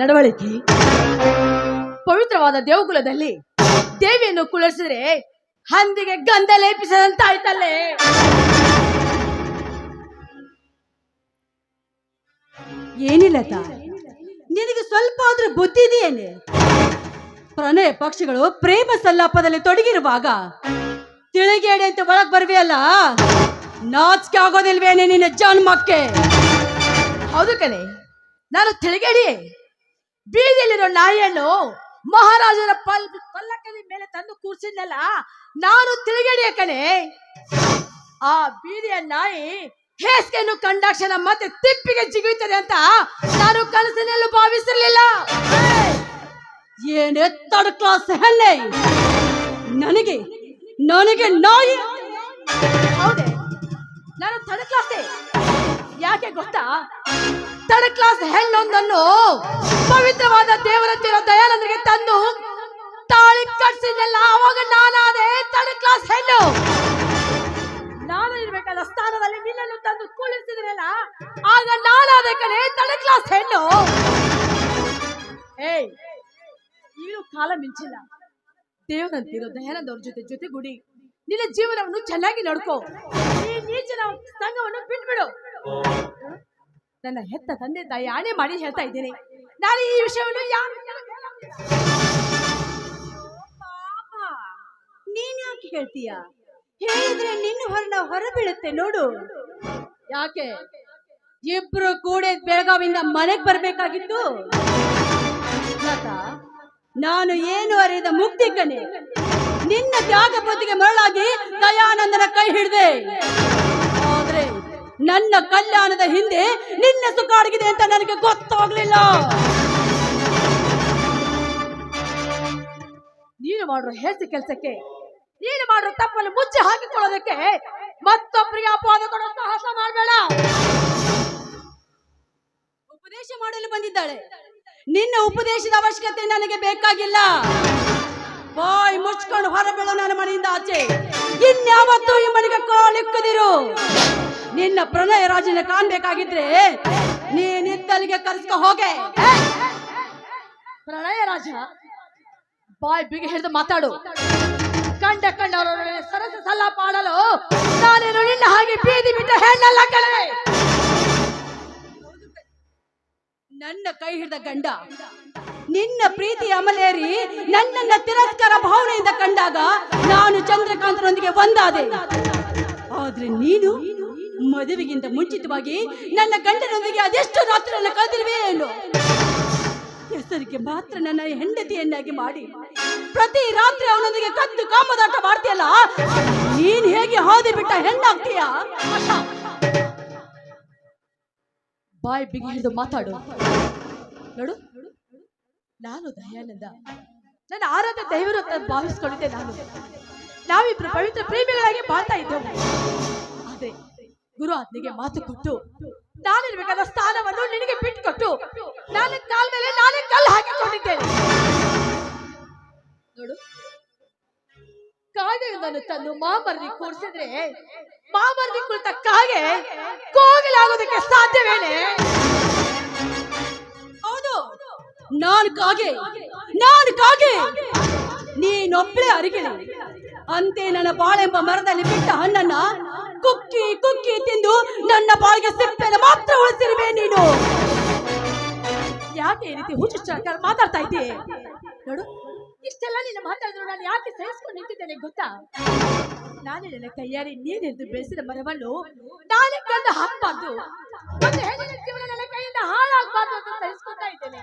ನಡವಳಿಕೆ. ಪವಿತ್ರವಾದ ದೇವಕುಲದಲ್ಲಿ ದೇವಿಯನ್ನು ಕುಳಿಸಿದ್ರೆ ಹಂದಿಗೆ ಗಂಧ ಲೇಪಿಸದಂತಾಯ್ತಲ್ಲೇ. ಏನಿಲ್ಲ ತಾ ನಿನಗೆ ಸ್ವಲ್ಪ ಆದ್ರೂ ಬುದ್ಧಿ ಇದೆಯೇನೆ? ಪ್ರಣಯ ಪಕ್ಷಿಗಳು ಪ್ರೇಮ ಸಲ್ಲಾಪದಲ್ಲಿ ತೊಡಗಿರುವಾಗ ತಿಳಿಗೇಡಿ ಅಂತ ಒಳಗ್ ಬರ್ವಿಯಲ್ಲ ನಾಚಿಕೆ ಆಗೋದಿಲ್ವೇನೆ ನಿನ್ನ ಜನ್ಮಕ್ಕೆ? ಹೌದು ಕಣೆ ನಾನು ತಿಳಿಗೇಡಿಯೇ. ಬೀದಿಯಲ್ಲಿರೋ ನಾಯಿಯನ್ನು ಮಹಾರಾಜರ ಪಲ್, ಪಲ್ಲಕ್ಕಲಿ ಮೇಲೆ ತಂದು ಕೂರ್ಸಿದ್ನಲ್ಲ, ನಾನು ತಿಳಿಗೇಡಿಯ ಕಣೆ? ಆ ಬೀದಿಯ ನಾಯಿ ಹೇಸ್ಕೇನು ಕಂಡಾಕ್ಷಣ ಮತ್ತೆ ತಿಪ್ಪಿಗೆ ಜಿಗಿಯುತ್ತದೆ ಅಂತ ನಾನು ಕನಸಿನಲ್ಲೂ ಭಾವಿಸಿರ್ಲಿಲ್ಲ. ಏನೇ ತಡ ಕ್ಲಾಸ್ ನನಗೆ ನನಗೆ ನಾಯಿ? ಹೌದೇ, ನಾನು ಕ್ಲಾಸೆ. ಯಾಕೆ ಗೊತ್ತಾ? ಥರ್ಡ್ ಕ್ಲಾಸ್ ಹೆಣ್ಣೊಂದನ್ನು ಪವಿತ್ರವಾದ ದೇವರಂತಿರೋ ದಯಾನಂದರಿಗೆ ತಂದು ತಾಳಿ ಕಟ್ಸಿದ್ನಲ್ಲ ಅವಾಗ ನಾನಾದೆ ಥರ್ಡ್ ಕ್ಲಾಸ್ ಹೆಣ್ಣು. ನಾನು ಇರ್ಬೇಕಾದ ಸ್ಥಾನದಲ್ಲಿ ನಿನ್ನನ್ನು ತಂದು ಕುಳಿಸಿದ್ರಲ್ಲ ಆಗ ನಾನಾದೆ ಕಣೆ ಥರ್ಡ್ ಕ್ಲಾಸ್ ಹೆಣ್ಣು. ಏಯ್, ಈಗಲೂ ಕಾಲ ಮಿಂಚಿಲ್ಲ. ದೇವರಂತಿರೋ ದಯಾನಂದ ಅವ್ರ ಜೊತೆ ಜೊತೆ ಗುಡಿ ನಿನ್ನ ಜೀವನವನ್ನು ಚೆನ್ನಾಗಿ ನಡ್ಕೋ. ಈ ನೀಚನ ಸಂಘವನ್ನು ಬಿಟ್ಬಿಡು. ನನ್ನ ಹೆತ್ತ ತಂದೆ ತಾಯಿ ಮಾಡಿ ಹೇಳ್ತಾ ಇದ್ದೀನಿ. ನಾನು ಈ ವಿಷಯವನ್ನು ನೀನ್ ಯಾಕೆ ಹೇಳ್ತೀಯ? ಹೇಳಿದ್ರೆ ನಿನ್ನ ಹೊರನ ಹೊರ ಬೀಳುತ್ತೆ ನೋಡು. ಯಾಕೆ? ಇಬ್ರು ಕೂಡ ಬೆಳಗಾವಿಂದ ಮನೆಗೆ ಬರ್ಬೇಕಾಗಿತ್ತು. ನಾನು ಏನು ಅರಿದ ಮುಕ್ತಿ ಕಣೆ ನಿನ್ನ ತ್ಯಾಗ ಬುದ್ಧಿಗೆ ಮರಳಾಗಿ ದಯಾನಂದನ ಕೈ ಹಿಡ್ದೆ. ನನ್ನ ಕಲ್ಯಾಣದ ಹಿಂದೆ ನಿನ್ನ ಸುಖ ಅಡಗಿದೆ ಅಂತ ನನಗೆ ಗೊತ್ತಾಗ್ಲಿಲ್ಲ. ನೀನು ಮಾಡಿರೋ ಹೇಸಿ ಕೆಲಸಕ್ಕೆ, ನೀನು ಮಾಡ್ರು ತಪ್ಪನ್ನು ಮುಚ್ಚಿ ಹಾಕಿಕೊಳ್ಳೋದಕ್ಕೆ ಮತ್ತೊಬ್ಬರಿಗೆ ಅಪವಾದ ಕೊಡೋ ಸಾಹಸ ಮಾಡಬೇಡ. ಉಪದೇಶ ಮಾಡಲು ಬಂದಿದ್ದಾಳೆ. ನಿನ್ನ ಉಪದೇಶದ ಅವಶ್ಯಕತೆ ನನಗೆ ಬೇಕಾಗಿಲ್ಲ. ಬಾಯ್ ಮುಚ್ಕೊಂಡು ಹೊರಬೀಳು ನನ್ನ ಮನೆಯಿಂದ ಆಚೆ. ಇನ್ಯಾವತ್ತೂ ಈ ಮನೆಗೆ ಕಾಲಿಕ್ಕದಿರು. ನಿನ್ನ ಪ್ರಣಯ ರಾಜನ ಕಾಣ್ಬೇಕಾಗಿದ್ರೆ ನೀನಿದ್ದಲ್ಲಿಗೆ ಕರೆಸ್ಕೊ ಹೋಗೆ. ಪ್ರಣಯ ರಾಜ ಬಾಯ್ ಬಿಗಿ ಹಿಡಿದು ಮಾತಾಡು. ಕಂಡ ಕಂಡವರ ಸರಸ ಸಲ ಪಾಡಲು ನಾನೇನು ನಿನ್ನ ಹಾಗೆ ಬೀದಿ ಬಿಟ್ಟ ಹೆಣ್ಣಲ್ಲ ಕಳೆ ನನ್ನ ಕೈ ಹಿಡಿದ ಗಂಡ ನಿನ್ನ ಪ್ರೀತಿ ಅಮಲೇರಿ ನನ್ನನ್ನ ತಿರಸ್ಕಾರ ಭಾವನೆಯಿಂದ ಕಂಡಾಗ ನಾನು ಚಂದ್ರಕಾಂತರೊಂದಿಗೆ ಒಂದಾದೆ. ಆದ್ರೆ ನೀನು ಮದುವೆಗಿಂತ ಮುಂಚಿತವಾಗಿ ನನ್ನ ಗಂಡನೊಂದಿಗೆ ಅದೆಷ್ಟು ರಾತ್ರಿಯನ್ನು ಕಳೆದಿರುವೆ ಏನು? ಹೆಸರಿಗೆ ಮಾತ್ರ ನನ್ನ ಹೆಂಡತಿಯನ್ನಾಗಿ ಮಾಡಿ. ಪ್ರತಿ ರಾತ್ರಿ ಅವನೊಂದಿಗೆ ಕದ್ದು ಕಾಮದಾಟ ಮಾಡ್ತೀಯಲ್ಲ? ನೀನ್ ಹೇಗೆ ಹಾದಿ ಬಿಟ್ಟ ಹೆಣ್ಣಾಗ್ತೀಯ? ಬಾಯ್ ಬಿಗಿ ಹಿಡಿದು ಮಾತಾಡು. ನೋಡು. ನಾನು ದಯಾನಂದ. ನನ್ನ ಆರಾಧ ದೈವರು ಭಾವಿಸ್ಕೊಂಡಿದ್ದೆ ನಾನು. ನಾವಿಬ್ರು ಪವಿತ್ರ ಪ್ರೇಮಿಗಳಾಗಿ ಬಾಳ್ತಾ ಇದ್ದೆವು. ಆದ್ರೆ ಗುರು ಆತ್ಮಿಗೆ ಮಾತು ಕೊಟ್ಟು, ನಾನಿರ್ಬೇಕಾದ ಸ್ಥಾನವನ್ನು ನಿನಗೆ ಬಿಟ್ಟು ಕೊಟ್ಟು ನಾನು ಕಾಲ್ ಮೇಲೆ ನಾನೇ ಕಲ್ಲು ಹಾಕಿಕೊಂಡಿದ್ದೇನೆ. ನೋಡು ನಾನು ತಂದು ಮಾಮರದಿ ಕೂರಿಸಿದ್ರೆ, ಮಾಮರದಿ ಕುಳಿತ ಕಾಗೆ ಕೋಗಿಲಾಗೋದಕ್ಕೆ ಸಾಧ್ಯವೇನೆ? ಹೌದು, ನಾನು ಕಾಗೆ ನಾನು ಕಾಗೆ. ನೀನೊಬ್ಳೆ ಅರಿಗಿಳಿ ಅಂತೆ ನನ್ನ ಬಾಳೆಂಬ ಮರದಲ್ಲಿ ಬಿಟ್ಟ ಹಣ್ಣನ್ನ ಕುಕ್ಕಿ ಕುಕ್ಕಿ ತಿಂದು ನನ್ನ ಬಾಳಿಗೆ ಸಿಪ್ಪೆನ ಮಾತ್ರ ಉಳಿಸಿರುವೆ ನೀನು. ಯಾಕೆ ರೀತಿ ಹುಚ್ಚು ಮಾತಾಡ್ತಾ ಇದ್ದೆ ನೋಡು, ಇಷ್ಟೆಲ್ಲ ನೀನು ಮಾತಾಡಿದ್ರು ನಾನು ಯಾಕೆ ಸಹಿಸ್ಕೊಂಡು ನಿಂತಿದ್ದೇನೆ ಗೊತ್ತಾ? ನಾನು ನನ್ನ ಕೈಯಾರಿ ನೀನೆಂದು ಬೆಳೆಸಿದ ಮರವನ್ನು ನಾನೇ ಕಂಡು ಹಾಕಬಾರ್ದು. ನನ್ನ ಕೈಯಿಂದ ಹಾಳಾಗಬಾರ್ದು ಅಂತ ಸಹಿಸ್ಕೊತಾ ಇದ್ದೇನೆ.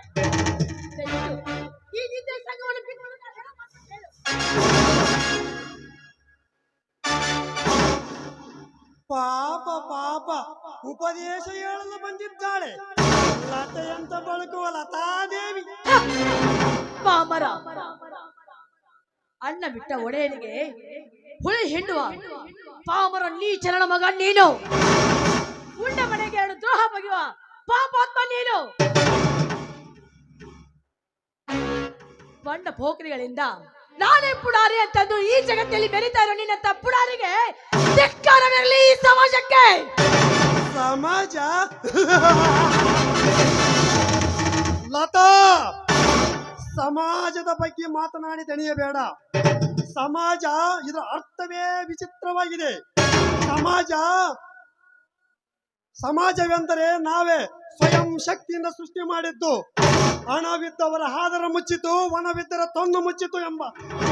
ಅಣ್ಣ ಬಿಟ್ಟ ಒಡೆಯನಿಗೆ ಹುಳಿ ಹಿಂಡುವ ಪಾಮರ ನೀಚರಣ ಮಗ ನೀನು. ಉಂಡ ಮನೆಗೆ ಎರಡು ದ್ರೋಹ ಬಗೆಯುವ ಪಾಪಾತ್ಮ ನೀನು. ಬಂಡ ಪೋಕರಿಗಳಿಂದ ನಾನೇ ಪುಡಾರಿ ಅಂತಂದು ಈ ಜಗತ್ತಲ್ಲಿ ಬೆರೀತಾ ಇರೋ ನಿನ್ನಂತ ಪುಡಾರಿಗೆ ಧಿಕ್ಕಾರವಿರಲಿ ಈ ಸಮಾಜಕ್ಕೆ. ಸಮಾಜ. ಲತಾ! ಸಮಾಜದ ಬಗ್ಗೆ ಮಾತನಾಡಿ ದಣಿಯಬೇಡ. ಸಮಾಜ ಇದರ ಅರ್ಥವೇ ವಿಚಿತ್ರವಾಗಿದೆ. ಸಮಾಜ ಸಮಾಜವೆಂದರೆ ನಾವೇ ಸ್ವಯಂ ಶಕ್ತಿಯಿಂದ ಸೃಷ್ಟಿ ಮಾಡಿದ್ದು. ಹಣವಿದ್ದವರ ಹಾದರ ಮುಚ್ಚಿತು ಒಣವಿದ್ದರ ತೊಂದು ಮುಚ್ಚಿತು ಎಂಬ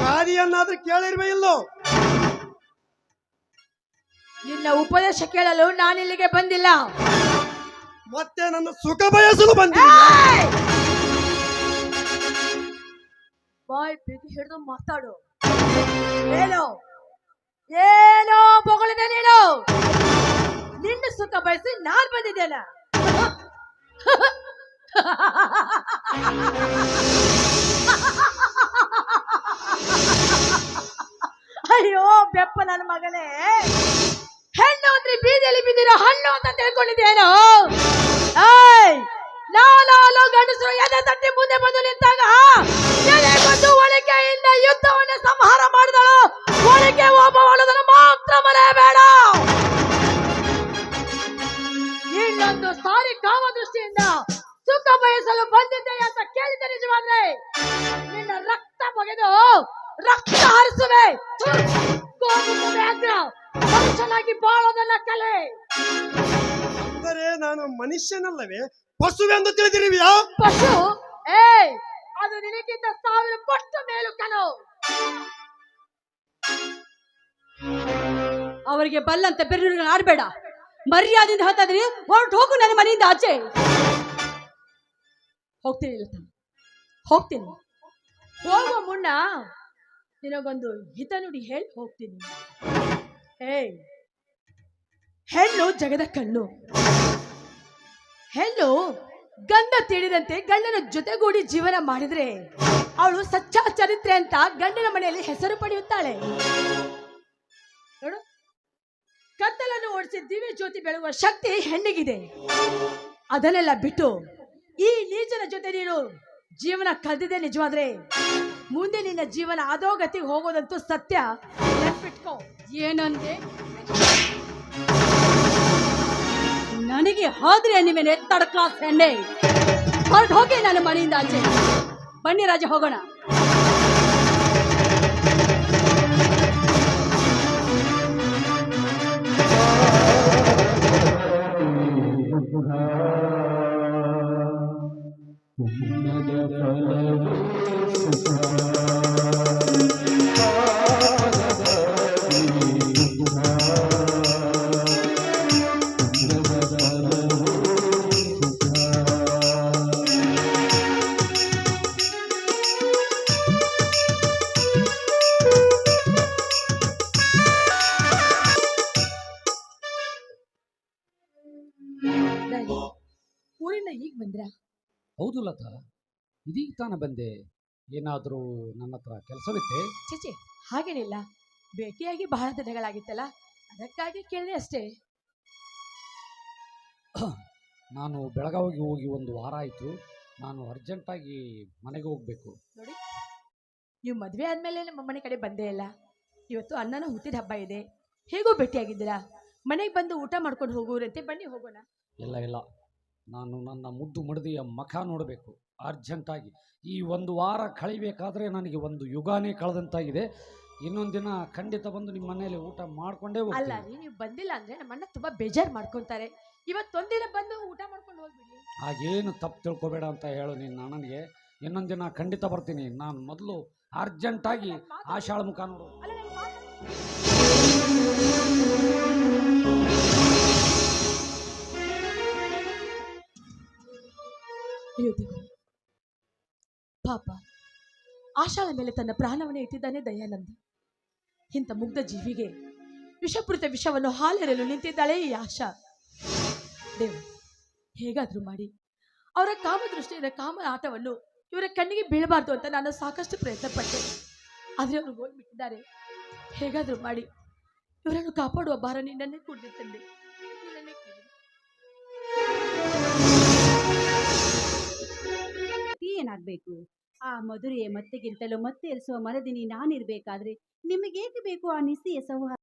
ಗಾದಿಯನ್ನಾದ್ರೂ ಕೇಳಿರ್ವೇ ಇಲ್ಲೋ? ನಿನ್ನ ಉಪದೇಶ ಕೇಳಲು ನಾನಿಲ್ಲಿಗೆ ಬಂದಿಲ್ಲ. ಮತ್ತೆ ನನ್ನ ಸುಖ ಬಯಸಲು ಬಂದಿಲ್ಲ ಬಾಯ್ ಬಿಗಿ ಹಿಡಿದು ಮಾತಾಡು. ಏನು ಏನೋ ಬೊಗಳಿದೆ ನೀನು. ನಿನ್ನ ಸುಖ ಬಯಸಿ ನಾನ್ ಬಂದಿದ್ದೇನ. ಅಯ್ಯೋ, ಬೆಪ್ಪ ನನ್ನ ಮಗನೇ. ಹೆಣ್ಣು ಅಂದ್ರೆ ಬೀದಿಯಲ್ಲಿ ಬಿದ್ದಿರೋ ಹಣ್ಣು ಅಂತ ತಿಳ್ಕೊಂಡಿದ್ದೇನೋ ಏಯ್! ನಾಲಾಲು ಗಂಡಸರು, ಎದೆ ತಟ್ಟಿ ಮುಂದೆ ಬಂದು ನಿಂತಾಗ ಎದೆ ಬಂದು ಒಳಿಕೆಯಿಂದ ಯುದ್ಧವನ್ನು ಸಂಹಾರ ಮಾಡಿದಳು. ಒಳಗೆ ಒಬ್ಬವಳದನ್ನು ಮಾತ್ರ ಬೇಡ ಇನ್ನೊಂದು ಸಾರಿ ಕಾಮ ದೃಷ್ಟಿಯಿಂದ ಸುಖ ಬಯಸಲು ಬಂದಿದ್ದೆ ಅಂತ ಕೇಳಿದ ನಿಜವಾದ್ರೆ. ನಿನ್ನ ರಕ್ತ ಬಗೆದು ರಕ್ತ ಹರಿಸುವೆ. ಮನುಷ್ಯನಾಗಿ ಬಾಳೋದನ್ನ ಕಲೆ. ಅಂದರೆ ನಾನು ಮನುಷ್ಯನಲ್ಲವೇ? ಪಶುವೆಂದು ತಿಳಿದಿರುವಿಯಾ ಪಶು? ಏಯ್, ಅದು ನಿನಗಿಂತ ಸಾವಿರ ಪಟ್ಟು ಮೇಲು ಕಣೋ ಅವರಿಗೆ ಬಲ್ಲಂತೆ ಬೆರಳು ಆಡಬೇಡ. ಮರ್ಯಾದಿಂದ ಹತ್ತಾದ್ರೆ ಹೊರಟು ಹೋಗು ನನ್ನ ಮನೆಯಿಂದ ಆಚೆ. ಹೋಗ್ತೀನಿ ಲತಾ. ಹೋಗ್ತೀನಿ. ಹೋಗುವ ಮುನ್ನ ನಿನಗೊಂದು ಹಿತ ನುಡಿ ಹೇಳಿ ಹೋಗ್ತೀನಿ. ಏಯ್, ಹೆಣ್ಣು ಜಗದ ಕಣ್ಣು. ಹೆಣ್ಣು ಗಂಧ ತಿಳಿದಂತೆ ಗಂಡನ ಜೊತೆಗೂಡಿ ಜೀವನ ಮಾಡಿದ್ರೆ ಅವಳು ಸಚ್ಚ ಚರಿತ್ರೆ ಅಂತ ಗಂಡನ ಮನೆಯಲ್ಲಿ ಹೆಸರು ಪಡೆಯುತ್ತಾಳೆ. ನೋಡು, ಕತ್ತಲನ್ನು ಓಡಿಸಿ ದಿವ್ಯ ಜ್ಯೋತಿ ಬೆಳಗುವ ಶಕ್ತಿ ಹೆಣ್ಣಿಗಿದೆ. ಅದನ್ನೆಲ್ಲ ಬಿಟ್ಟು ಈ ನೀಚನ ಜೊತೆ ನೀನು ಜೀವನ ಕಳೆದಿದೆ ನಿಜವಾದ್ರೆ ಮುಂದೆ ನಿನ್ನ ಜೀವನ ಅಧೋಗತಿಗೆ ಹೋಗೋದಂತೂ ಸತ್ಯ. ನೆನ್ಪಿಟ್ಕೋ. ಏನಂದೆ? ನನಗೆ ಹೋದ್ರೆ ನೀವೇನು ಎತ್ತಡ ಕ್ಲಾಸ್ ಹೆಣ್ಣೆ ಹೊರಟು ಹೋಗಿ ನನ್ನ ಮನೆಯಿಂದ ಆಚೆ ಬನ್ನಿ ರಾಜ ಹೋಗೋಣ ಡ್ಯಾಡಿ, ಹೌದು ಲತಾ ಇದೀಗ ತಾನ ಬಂದೆ. ಏನಾದರೂ ನನ್ನ ಹತ್ರ ಕೆಲಸವಿತ್ತೆ? ಚಚೆ ಹಾಗೇನಿಲ್ಲ. ಭೇಟಿಯಾಗಿ ಬಹಳ ದಿನಗಳಾಗಿತ್ತಲ್ಲ ಅದಕ್ಕಾಗಿ ಕೇಳಿದೆ ಅಷ್ಟೇ. ನಾನು ಬೆಳಗಾವಿಗೆ ಹೋಗಿ ಒಂದು ವಾರ ಆಯಿತು. ನಾನು ಅರ್ಜೆಂಟಾಗಿ ಮನೆಗೆ ಹೋಗಬೇಕು. ನೋಡಿ ನೀವು ಮದುವೆ ಆದಮೇಲೆ ನಮ್ಮ ಮನೆ ಕಡೆ ಬಂದೇ ಇಲ್ಲ. ಇವತ್ತು ಅಣ್ಣನ ಹುಟ್ಟಿದ ಹಬ್ಬ ಇದೆ. ಹೇಗೂ ಭೇಟಿಯಾಗಿದ್ದೀರಾ? ಮನೆಗೆ ಬಂದು ಊಟ ಮಾಡ್ಕೊಂಡು ಹೋಗುವಂತೆ ಬನ್ನಿ ಹೋಗೋಣ. ಇಲ್ಲ ಇಲ್ಲ. ನಾನು ನನ್ನ ಮುದ್ದು ಮಡದಿಯ ಮಖ ನೋಡಬೇಕು ಅರ್ಜೆಂಟಾಗಿ. ಈ ಒಂದು ವಾರ ಕಳಿಬೇಕಾದ್ರೆ ನನಗೆ ಒಂದು ಯುಗಾನೇ ಕಳೆದಂತಾಗಿದೆ. ಇನ್ನೊಂದು ದಿನ ಖಂಡಿತ ಬಂದು ನಿಮ್ಮ ಮನೆಯಲ್ಲಿ ಊಟ ಮಾಡ್ಕೊಂಡೇ ಅಲ್ಲ ಹೋಗ್ತೀನಿ. ರೀ ನೀವು ಬಂದಿಲ್ಲ ಅಂದ್ರೆ ನಮ್ಮನ್ನ ತುಂಬಾ ಬೇಜಾರು ಮಾಡ್ಕೊಂತಾರೆ. ಇವತ್ತೊಂದಿನ ಬಂದು ಊಟ ಮಾಡ್ಕೊಂಡು ಹೋಗ್ಬಿಡಿ. ಹಾಗೇನು ತಪ್ಪು ತಿಳ್ಕೊಬೇಡ ಅಂತ ಹೇಳು ನಿನ್ನ ನನಗೆ ಇನ್ನೊಂದು ದಿನ ಖಂಡಿತ ಬರ್ತೀನಿ. ನಾನು ಮೊದಲು ಅರ್ಜೆಂಟಾಗಿ ಆಶಾಳ ಮುಖ ನೋಡು. ಅಲ್ಲ ನನ್ನ ಮಾತು- ಪಾಪ. ಆಶಾಳ ಮೇಲೆ ತನ್ನ ಪ್ರಾಣವನ್ನು ಇಟ್ಟಿದ್ದಾನೆ ದಯಾನಂದ. ಇಂಥ ಮುಗ್ಧ ಜೀವಿಗೆ ವಿಷಪೂರಿತ ವಿಷವನ್ನು ಹಾಲೆರಲು ನಿಂತಿದ್ದಾಳೆ ಈ ಆಶಾ. ದೇವ ಹೇಗಾದ್ರೂ ಮಾಡಿ. ಅವರ ಕಾಮದೃಷ್ಟಿಯಿಂದ ಕಾಮ ಆಟವನ್ನು ಇವರ ಕಣ್ಣಿಗೆ ಬೀಳಬಾರ್ದು ಅಂತ ನಾನು ಸಾಕಷ್ಟು ಪ್ರಯತ್ನ ಪಟ್ಟೆ ಆದರೆ ಅವರು ಹೋಗ್ಬಿಟ್ಟಿದ್ದಾರೆ. ಹೇಗಾದ್ರೂ ಮಾಡಿ. ಇವರನ್ನು ಕಾಪಾಡುವ ಭಾರ ನಿನ್ನನ್ನೇ ಕೂಡಿ ಏನಾಗ್ಬೇಕು? ಆ ಮಧುರೆಯ ಮತ್ತೆಗಿಂತಲೂ ಮತ್ತೆ ಎರಿಸುವ ಮರದಿನಿ ನಾನಿರ್ಬೇಕಾದ್ರೆ ನಿಮಗೇಕೆ ಬೇಕು ಆ ನಿಸ್ಸಿಯ ಸೌಹಾರ್ದ?